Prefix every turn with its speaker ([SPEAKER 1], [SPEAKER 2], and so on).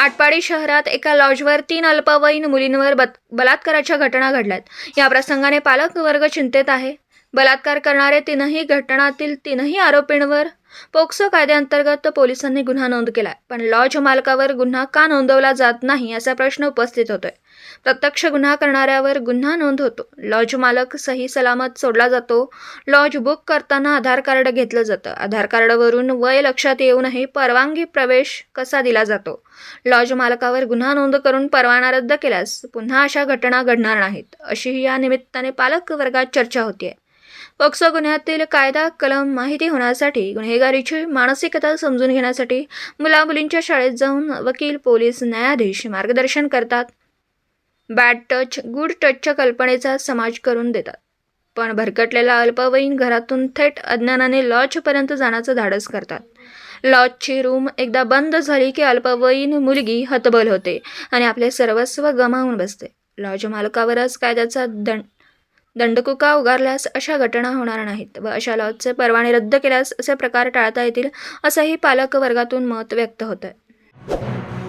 [SPEAKER 1] आटपाडी शहरात एका लॉजवर तीन अल्पवयीन मुलींवर बत- बलात्काराच्या घटना घडल्यात. या प्रसंगाने पालक वर्ग चिंतेत आहे. बलात्कार करणारे तीनही घटनातील तीनही आरोपींवर पोक्सो कायद्याअंतर्गत पोलिसांनी गुन्हा नोंद केलाय पण लॉज मालकावर गुन्हा का नोंदवला जात नाही असा प्रश्न उपस्थित होतोय. प्रत्यक्ष गुन्हा करणाऱ्यावर गुन्हा नोंद होतो. लॉज मालक सही सलामत सोडला जातो. लॉज बुक करताना आधार कार्ड घेतलं जातं. आधार कार्डवरून वय लक्षात येऊनही परवानगी प्रवेश कसा दिला जातो? लॉज मालकावर गुन्हा नोंद करून परवाना रद्द केल्यास पुन्हा अशा घटना घडणार नाहीत अशीही या निमित्ताने पालक वर्गात चर्चा होतीये. पोक्सो गुन्ह्यातील कायदा कलम माहिती होण्यासाठी गुन्हेगारीची मानसिकता समजून घेण्यासाठी मुलामुलींच्या शाळेत जाऊन वकील पोलीस न्यायाधीश मार्गदर्शन करतात. बॅड टच गुड टचच्या कल्पनेचा समाज करून देतात. पण भरकटलेला अल्पवयीन घरातून थेट अज्ञानाने लॉजपर्यंत जाण्याचं धाडस करतात. लॉजची रूम एकदा बंद झाली की अल्पवयीन मुलगी हतबल होते आणि आपले सर्वस्व गमावून बसते. लॉज मालकावरच कायद्याचा दंड दंडकुका उगारल्यास अशा घटना होणार नाहीत व अशा लॉजचे परवाने रद्द केल्यास असे प्रकार टाळता येतील असंही पालक वर्गातून मत व्यक्त होतं आहे